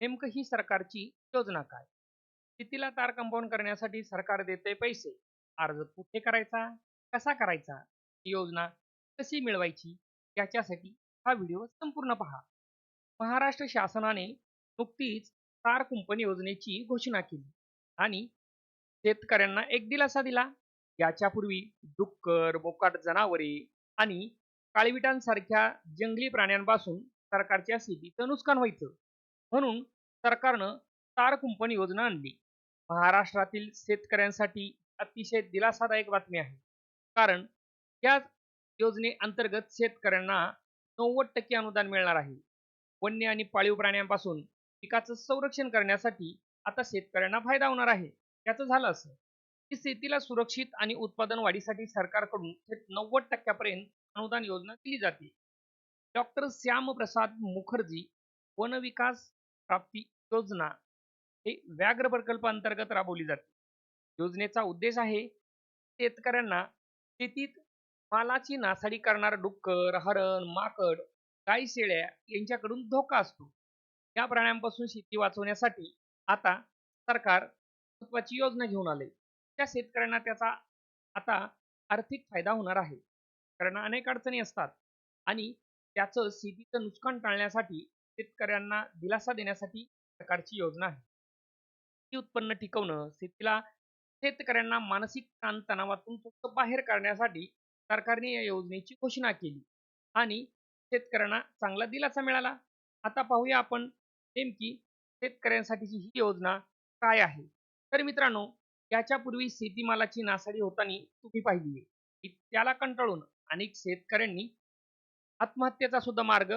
नेमकं ही सरकारची योजना काय? शेतीला तार कंपाऊंड करण्यासाठी सरकार देते पैसे. अर्ज कुठे करायचा? कसा करायचा? योजना कशी मिळवायची? याच्यासाठी हा व्हिडिओ संपूर्ण पहा. महाराष्ट्र शासनाने नुकतीच तार कुंपण योजनेची घोषणा केली आणि शेतकऱ्यांना एक दिलासा दिला. याच्यापूर्वी डुक्कर बोकाट जनावरे आणि काळविटांसारख्या जंगली प्राण्यांपासून सरकारच्या शेतीचं नुकसान व्हायचं. म्हणून सरकारनं तार कुंपण योजना आणली. महाराष्ट्रातील शेतकऱ्यांसाठी अतिशय दिलासादायक बातमी आहे. कारण या योजनेअंतर्गत शेतकऱ्यांना नव्वद टक्के अनुदान मिळणार आहे. वन्य आणि पाळीव प्राण्यांपासून पिकाचं संरक्षण करण्यासाठी आता शेतकऱ्यांना फायदा होणार आहे. याचं झालं असं. की शेतीला सुरक्षित आणि उत्पादन वाढीसाठी सरकारकडून थेट नव्वद टक्क्यापर्यंत अनुदान योजना दिली जाते. डॉक्टर श्यामप्रसाद मुखर्जी वन विकास प्राप्ती योजना हे व्याघ्र प्रकल्प अंतर्गत राबवली जाते. योजनेचा उद्देश आहे शेतकऱ्यांना शेतीत मालाची नासाडी करणारा डुक्कर हरण माकड गाई शेळ्या यांच्याकडून धोका असतो. या प्राण्यांपासून शेती वाचवण्यासाठी आता सरकार महत्वाची योजना घेऊन आले त्या शेतकऱ्यांना त्याचा आता आर्थिक फायदा होणार आहे. कारण अनेक अडचणी असतात आणि त्याचं शेतीचं नुकसान टाळण्यासाठी शेतकऱ्यांना दिलासा देण्यासाठी सरकारची योजना आहे. शेती उत्पन्न टिकवणं शेतीला शेतकऱ्यांना मानसिक ताणतणावातून फक्त बाहेर काढण्यासाठी सरकारने या योजनेची घोषणा केली आणि शेतकऱ्यांना चांगला दिलासा मिळाला. आता पाहूया आपण नेमकी शेतकऱ्यांसाठीची ही योजना काय आहे. तर मित्रांनो याच्यापूर्वी शेतीमालाची नासाडी होताना तुम्ही पाहिली. की त्याला कंटाळून अनेक शेतकऱ्यांनी आत्महत्येचा सुद्धा मार्ग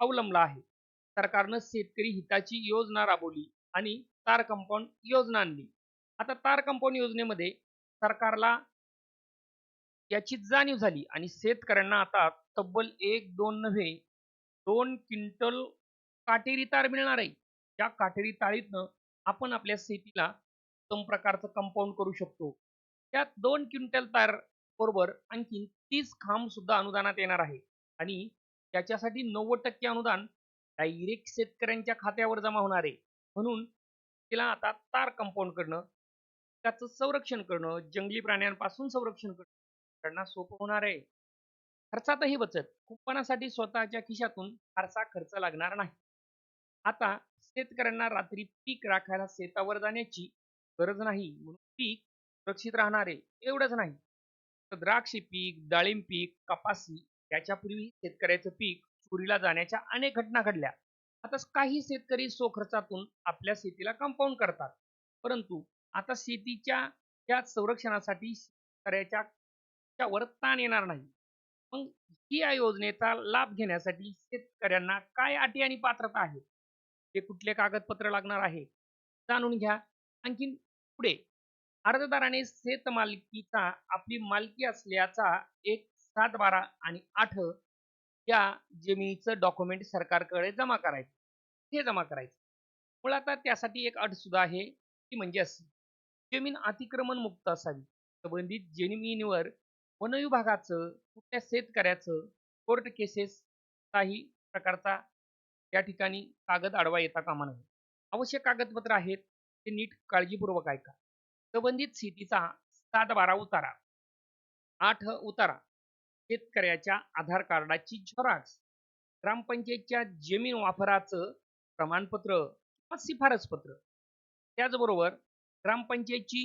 अवलंबला आहे. सरकारनं शेतकरी हिताची योजना राबवली आणि तार कंपाऊंड योजना आणली. आता तार कंपाऊंड योजनेमध्ये सरकारला याची जाणीव झाली आणि शेतकऱ्यांना आता तब्बल एक दोन नव्हे दोन क्विंटल काटेरी तार मिळणार आहे. या काटेरी तारीतनं आपण आपल्या शेतीला उत्तम प्रकारचं कंपाऊंड करू शकतो. त्यात दोन क्विंटल तार बरोबर आणखी तीस खांब सुद्धा अनुदानात येणार आहे. आणि त्याच्यासाठी नव्वद टक्के अनुदान डायरेक्ट शेतकऱ्यांच्या खात्यावर जमा होणार. आहे म्हणून तिला आता तार कंपाऊंड करणं त्याचं संरक्षण करणं जंगली प्राण्यांपासून संरक्षण करणं त्यांना सोपं होणार आहे. खर्चातही बचत. कुंपणासाठी स्वतःच्या खिशातून फारसा खर्च लागणार नाही. आता शेतकऱ्यांना रात्री पीक राखायला शेतावर जाण्याची गरज नाही. म्हणून पीक सुरक्षित राहणार आहे. एवढंच नाही. तर द्राक्ष पीक डाळिंब पीक कपासी याच्यापूर्वी शेतकऱ्याचं पीक चोरीला जाण्याच्या अनेक घटना घडल्या. आता काही शेतकरी खर्चातून आपल्या शेतीला कंपाऊंड करतात. परंतु आता शेतीच्या त्या संरक्षणासाठी शेतकऱ्याच्या वर ताण येणार नाही. मग ही या योजनेचा लाभ घेण्यासाठी शेतकऱ्यांना काय अटी आणि पात्रता आहे ते कुठले कागदपत्र लागणार आहे? जाणून घ्या. आणखीन पुढे. अर्जदाराने शेत मालकीचा आपली मालकी असल्याचा एक सात बारा आणि आठ या जमिनीचं डॉक्युमेंट सरकारकडे जमा करायचं. हे जमा करायचं. मुळात त्यासाठी एक अट सुद्धा आहे ती म्हणजे अशी. जमीन अतिक्रमण मुक्त असावी. संबंधित जमिनीवर वनविभागाचं कुठल्या शेतकऱ्याचं कोर्ट केसेस काही प्रकारचा या ठिकाणी कागद आडवा येता कामा नये. आवश्यक कागदपत्र आहेत ते नीट काळजीपूर्वक ऐका. संबंधित शेतीचा सात बारा उतारा. आठ उतारा. शेतकऱ्याच्या आधार कार्डाची झेरॉक्स ग्रामपंचायतच्या जमीन वापराचं प्रमाणपत्र किंवा शिफारसपत्र. त्याचबरोबर ग्रामपंचायतची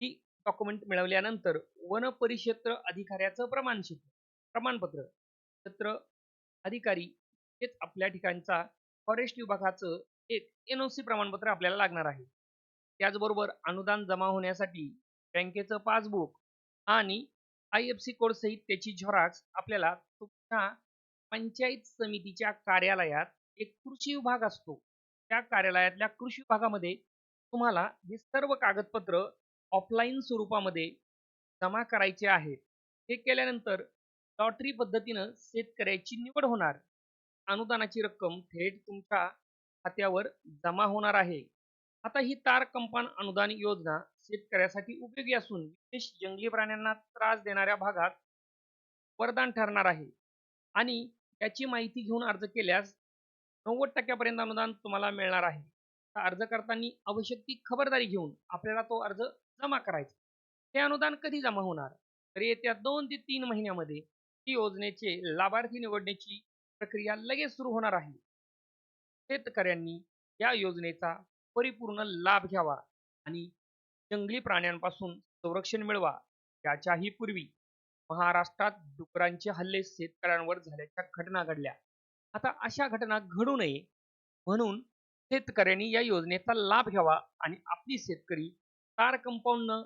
ही डॉक्युमेंट मिळवल्यानंतर वन परिक्षेत्र अधिकाऱ्याचं प्रमाणक्षेत्र प्रमाणपत्र. क्षेत्र अधिकारी हेच आपल्या ठिकाणचा फॉरेस्ट विभागाचं एक एन ओ सी प्रमाणपत्र आपल्याला लागणार आहे. त्याचबरोबर अनुदान जमा होण्यासाठी बँकेचं पासबुक आणि आय एफ सी कोड सहित त्याची झेरॉक्स आपल्याला तुमच्या पंचायत समितीच्या कार्यालयात एक कृषी विभाग असतो. त्या कार्यालयातल्या कृषी विभागामध्ये तुम्हाला हे सर्व कागदपत्र ऑफलाईन स्वरूपामध्ये जमा करायचे आहेत. हे केल्यानंतर लॉटरी पद्धतीनं शेतकऱ्याची निवड होणार. अनुदानाची रक्कम थेट तुमच्या खात्यावर जमा होणार आहे. आता ही तार कंपान अनुदान योजना शेतकऱ्यासाठी उपयोगी असून विशेष जंगली प्राण्यांना त्रास देणाऱ्या भागात वरदान ठरणार आहे. आणि त्याची माहिती घेऊन अर्ज केल्यास नव्वद टक्क्यापर्यंत अनुदान तुम्हाला मिळणार आहे. तर अर्ज करताना आवश्यक ती खबरदारी घेऊन आपल्याला तो अर्ज जमा करायचा. हे अनुदान कधी जमा होणार? तर येत्या दोन ते तीन महिन्यामध्ये ही योजनेचे लाभार्थी निवडण्याची प्रक्रिया लगेच सुरू होणार आहे. शेतकऱ्यांनी या योजनेचा परिपूर्ण लाभ घ्यावा आणि जंगली प्राण्यांपासून संरक्षण मिळवा याच्याही पूर्वी महाराष्ट्रात डुकरांचे हल्ले शेतकऱ्यांवर झाल्याच्या घटना घडल्या. आता अशा घटना घडू नये म्हणून शेतकऱ्यांनी या योजनेचा लाभ घ्यावा आणि आपली शेतकरी तार कंपाऊंड